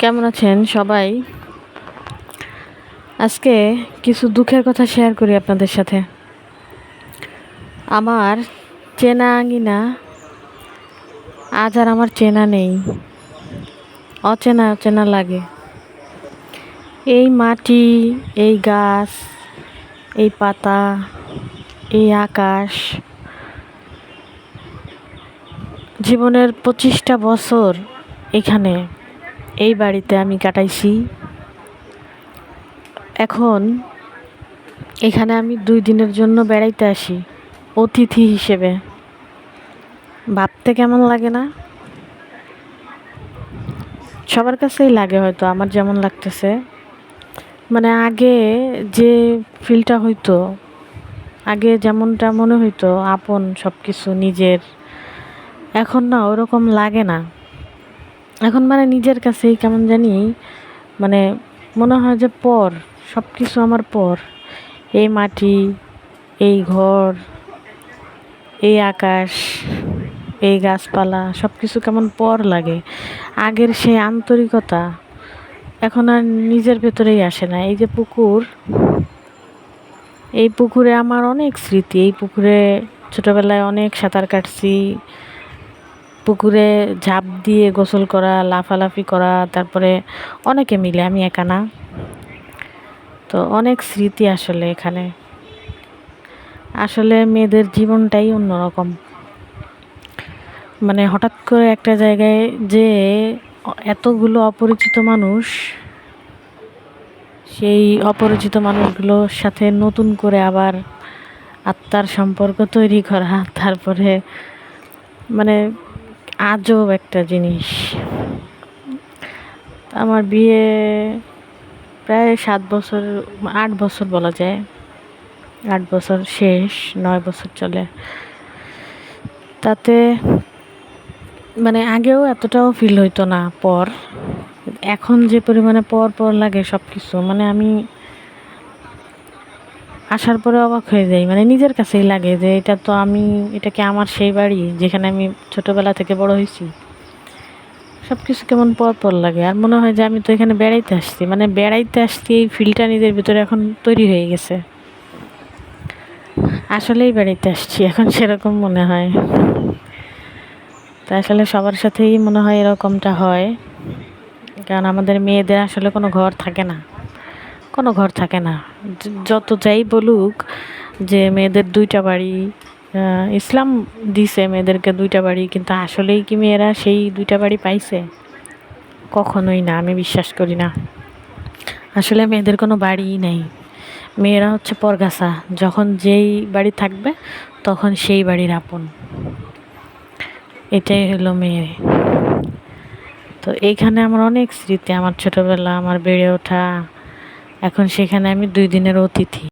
কেমন আছেন সবাই? আজকে কিছু দুঃখের কথা শেয়ার করি আপনাদের সাথে। আমার চেনা আঙিনা, আজ আর আমার চেনা নেই। অচেনা অচেনা লাগে। এই মাটি, এই গাছ, এই পাতা, এই আকাশ, জীবনের পঁচিশটা বছর এখানে। এই বাড়িতে আমি কাটাইছি। এখন এখানে আমি দুই দিনের জন্য বেড়াইতে আসি, অতিথি হিসেবে। ভাবতে কেমন লাগে না? সবার কাছেই লাগে হয়তো, আমার যেমন লাগতেছে। মানে আগে যে ফিলটা হইতো, আগে যেমনটা মনে হইতো, আপন সব কিছু নিজের। এখন না ওরকম লাগে না। এখন মানে নিজের কাছেই কেমন জানি মানে মনে হয় যে পর সব কিছু আমার পর। এই মাটি, এই ঘর, এই আকাশ, এই গাছপালা সব কিছু কেমন পর লাগে। আগের সেই আন্তরিকতা এখন আর নিজের ভেতরেই আসে না। এই যে পুকুর, এই পুকুরে আমার অনেক স্মৃতি। এই পুকুরে ছোটোবেলায় অনেক সাঁতার কাটছি পুকুরে ঝাঁপ দিয়ে গোসল করা, লাফালাফি করা, তারপরে অনেকে মিলে, আমি একা না। তো অনেক স্মৃতি আসলে এখানে। আসলে মেয়েদের জীবনটাই অন্যরকম। মানে হঠাৎ করে একটা জায়গায় যে এতগুলো অপরিচিত মানুষ, সেই অপরিচিত মানুষগুলোর সাথে নতুন করে আবার আত্মার সম্পর্ক তৈরি করা, তারপরে মানে আজব একটা জিনিস। আমার বিয়ে প্রায় সাত বছর, আট বছর বলা যায়। আট বছর শেষ, নয় বছর চলে। তাতে মানে আগেও এতটাও ফিল হইতো না পর। এখন যে পরিমাণে পর পর লাগে সব কিছু মানে আমি আসার পরে অবাক হয়ে যাই। মানে নিজের কাছেই লাগে যে এটা তো আমি, এটা কি আমার সেই বাড়ি যেখানে আমি ছোটোবেলা থেকে বড় হয়েছি? সব কিছু কেমন পর পর লাগে। আর মনে হয় যে আমি তো এখানে বেড়াইতে আসছি। মানে বেড়াইতে আসছি, এই ফিলটা নিজের ভিতরে এখন তৈরি হয়ে গেছে। আসলেই বেড়াইতে আসছি, এখন সেরকম মনে হয়। তা আসলে সবার সাথেই মনে হয় এরকমটা হয়। কারণ আমাদের মেয়েদের আসলে কোনো ঘর থাকে না। কোনো ঘর থাকে না। যত যাই বলুক যে মেয়েদের দুইটা বাড়ি ইসলাম দিছে মেয়েদেরকে দুইটা বাড়ি, কিন্তু আসলেই কি মেয়েরা সেই দুইটা বাড়ি পাইছে? কখনোই না, আমি বিশ্বাস করি না। আসলে মেয়েদের কোনো বাড়িই নেই। মেয়েরা হচ্ছে পরগাছা। যখন যেই বাড়ি থাকবে, তখন সেই বাড়ির আপন। এটাই হলো মেয়ে। তো এইখানে আমার অনেক স্মৃতি, আমার ছোটোবেলা, আমার বেড়ে ওঠা এখন সেখানে আমি দুই দিনের অতিথি।